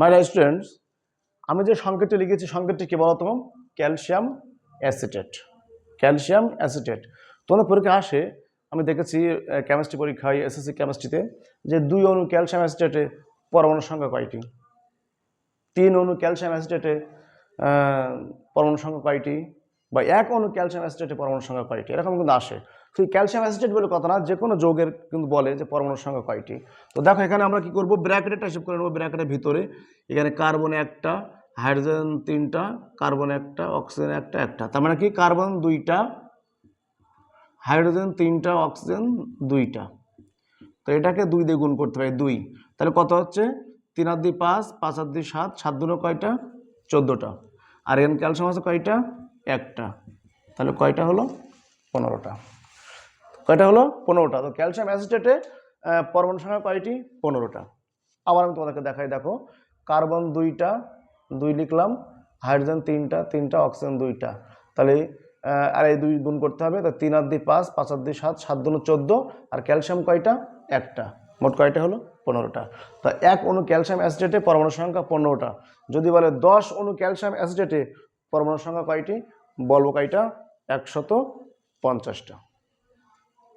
My students আমি যে সংকেতটি লিখেছি, সংকেতটি কি বলতো? Calcium acetate. Calcium acetate. তোমাদের পরীক্ষা আসে, আমি দেখেছি কেমিস্ট্রি পরীক্ষায় এসএসসি কেমিস্ট্রিতে যে দুই অণু ক্যালসিয়াম অ্যাসিটেটে পরমাণু সংখ্যা কয়টি? তিন অণু ক্যালসিয়াম অ্যাসিটেটে পরমাণু সংখ্যা কয়টি? বা এক অণু ক্যালসিয়াম অ্যাসিটেটে পরমাণু সংখ্যা কয়টি? এরকম কিন্তু আসে। সেই ক্যালসিয়াম অ্যাসিটেট বলে কথা না যে কোনো যোগের কিন্তু বলে যে পরমাণুর সংখ্যা কয়টি। তো দেখো, এখানে আমরা কি করব? ব্র্যাকেটটা হিসেব করে নেব ব্র্যাকেটের ভিতরে। এখানে কার্বন একটা হাইড্রোজেন তিনটা কার্বন একটা অক্সিজেন একটা একটা। তার মানে কি? কার্বন দুইটা হাইড্রোজেন তিনটা অক্সিজেন দুইটা। তো এটাকে দুই দিয়ে গুণ করতে পারি, দুই। তাহলে কত হচ্ছে? তিন আর দুই পাঁচ পাঁচ আর দুই সাত সাত দুটো কয়টা? চোদ্দোটা। আর এন ক্যালসিয়াম আছে কয়টা? একটা। তাহলে কয়টা হলো? পনেরোটা। কয়টা হলো? পনেরোটা। তো ক্যালসিয়াম অ্যাসিটেটে পরমাণু সংখ্যা কয়টি? পনেরোটা। আবার আমি তোমাদেরকে দেখাই, দেখো। কার্বন দুইটা, দুই লিখলাম। হাইড্রোজেন তিনটা তিনটা অক্সিজেন দুইটা। তাহলে আর এই দুই গুণ করতে হবে, তো তিন আর দুই পাঁচ পাঁচ আর দুই সাত সাত দুনো চোদ্দ, আর ক্যালসিয়াম কয়টা? একটা। মোট কয়টা হলো? পনেরোটা। তা এক অণু ক্যালসিয়াম অ্যাসিডেটে পরমাণু সংখ্যা পনেরোটা। যদি বলে দশ অণু ক্যালসিয়াম অ্যাসিডেটে পরমাণু সংখ্যা কয়টি? বলব কয়টা? একশত পঞ্চাশটা।